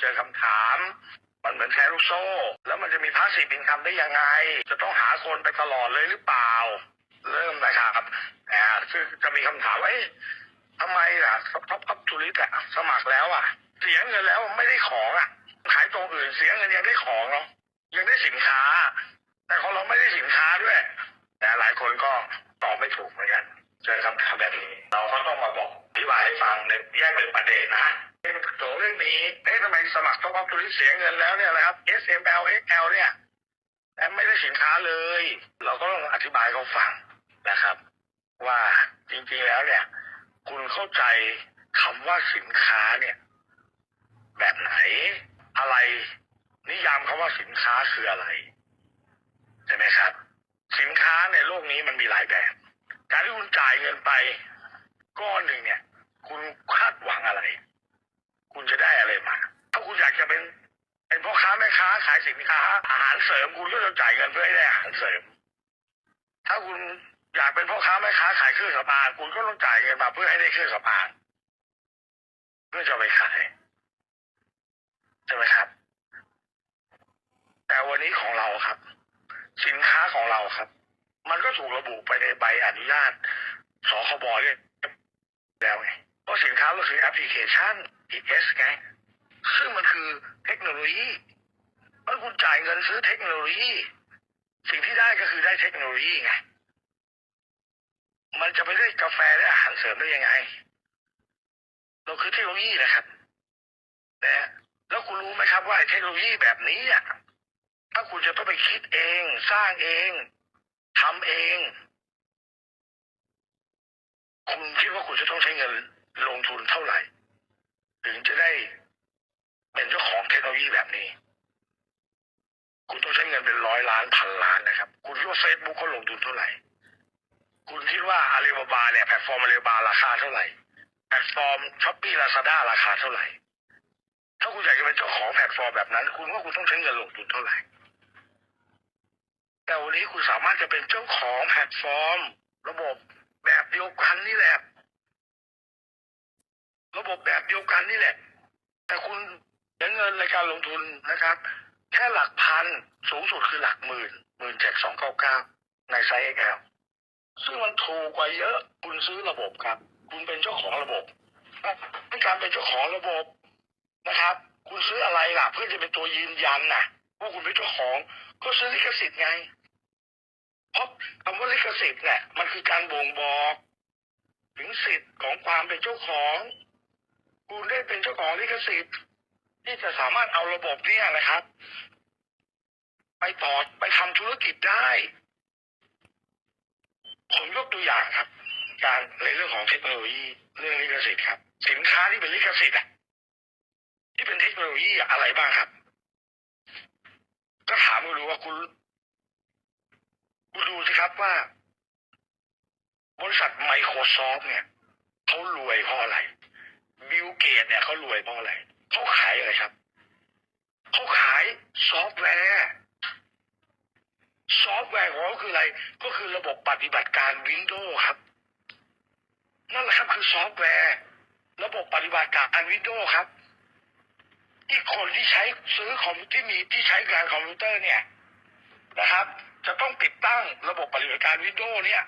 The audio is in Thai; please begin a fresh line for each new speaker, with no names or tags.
เจอคำถาม มันเหมือนแชร์ลูกโซ่ แล้วมันจะมีพาสซีฟอินคัมได้ยังไง จะต้องหาคนไปตลอดเลยหรือเปล่า เริ่มนะครับอ่าซึ่จะมีคำถามว่าทำไมล่ะท็อปท็อปทูริสอะสมัครแล้วอะเสียเงินแล้วไม่ได้ของอะขายตรงอื่นเสียเงินยังได้ของเนาะยังได้สินค้า ตัวเรื่องนี้เอ๊ะทำไมสมัครต้องเอาตัวนี้เสียเงินแล้วเนี่ยนะครับ S M L X L เนี่ยแต่ไม่ได้สินค้าเลย เราก็ต้องอธิบายเขาฟังนะครับ ว่าจริงๆแล้วเนี่ย คุณเข้าใจคำว่าสินค้าเนี่ย แบบไหนอะไร นิยามคำว่าสินค้าคืออะไรใช่ไหมครับ สินค้าในโลกนี้มันมีหลายแบบ การที่คุณจ่ายเงินไปก้อนหนึ่งเนี่ย คุณคาดหวังอะไร คุณจะได้อะไรมา ถ้าคุณอยากจะเป็นเป็นพ่อค้าแม่ค้าขายสินค้า อาหารเสริมคุณก็จะจ่ายเงินเพื่อให้ได้อาหารเสริม ถ้าคุณอยากเป็นพ่อค้าแม่ค้าขายเครื่องสำอางคุณก็ต้องจ่ายเงินมาเพื่อให้ได้เครื่องสำอางเพื่อจะไปขายใช่ไหมครับ แต่วันนี้ของเราครับ สินค้าของเราครับ มันก็ถูกระบุไปในใบอนุญาตสคบเรียกแล้วไง สินค้าก็คือแอปพลิเคชัน ES ไง ซึ่งมันคือเทคโนโลยีเมื่อคุณจ่ายเงินซื้อเทคโนโลยี สิ่งที่ได้ก็คือได้เทคโนโลยีไง มันจะไปได้กาแฟได้อาหารเสริมได้ยังไง เราคือเทคโนโลยีนะครับนะแล้วคุณรู้ไหมครับว่าเทคโนโลยีแบบนี้อะถ้าคุณจะต้องไปคิดเอง สร้างเองทำเอง คุณคิดว่าคุณจะต้องใช้เงิน ลงทุนเท่าไหร่ ถึงจะได้เป็นเจ้าของเทคโนโลยีแบบนี้ คุณต้องใช้เงินเป็นร้อยล้านพันล้านนะครับ คุณคิดว่าเฟซบุ๊กเขาลงทุนเท่าไหร่ คุณคิดว่าอาลีบาบาเนี่ยแพลตฟอร์มอาลีบาบาราคาเท่าไหร่แพลตฟอร์มช้อปปี้ลาซาด้าราคาเท่าไหร่ ถ้าคุณอยากจะเป็นเจ้าของแพลตฟอร์มแบบนั้น คุณว่าคุณต้องใช้เงินลงทุนเท่าไหร่ แต่วันนี้คุณสามารถจะเป็นเจ้าของแพลตฟอร์ม ระบบแบบเดียวกันนี่แหละระ บบแบบเดียวกันนี่แหละ แต่คุณเสียเงินในการลงทุนนะครับ แค่หลักพันสูงสุดคือหลักหมื่นหมื่นเจ็ดสองเก้าเก้าในไซส์ XL ซึ่งมันถูกกว่าเยอะ คุณซื้อระบบครับ คุณเป็นเจ้าของระบบในการเป็นเจ้าของระบบนะครับ คุณซื้ออะไรล่ะ เพื่อจะเป็นตัวยืนยันน่ะว่าคุณเป็นเจ้าของ ก็ซื้อลิขสิทธิ์ไงเพราะคำว่าลิขสิทธิ์เนี่ยมันคือการบ่งบอก ถึงสิทธิ์ของความเป็นเจ้าของ คุณได้เป็นเจ้าของลิขสิทธิ์ ที่จะสามารถเอาระบบเนี่ยนะครับ ไปต่อไปทำธุรกิจได้ ผมยกตัวอย่างครับ การในเรื่องของเทคโนโลยีเรื่องลิขสิทธิ์ครับ สินค้าที่เป็นลิขสิทธิ์อะที่เป็นเทคโนโลยีอะไรบ้างครับ ก็ถามคุณดูว่าคุณคุณดูสิครับว่า บริษัท Microsoft เนี่ยเขารวยเพราะอะไร บิลเกตเนี่ยเขารวยเพราะอะไรเขาขายอะไรครับเขาขายซอฟต์แวร์ซอฟต์แวร์ของเขาคืออะไร ก็คือระบบปฏิบัติการ Windows ครับ นั่นแหละครับคือซอฟต์แวร์ ระบบปฏิบัติการ Windows ครับ ที่คนที่ใช้ซื้อคอมที่มีที่ใช้งานคอมพิวเตอร์เนี่ยนะครับ จะต้องติดตั้งระบบปฏิบัติการ Windows เนี่ย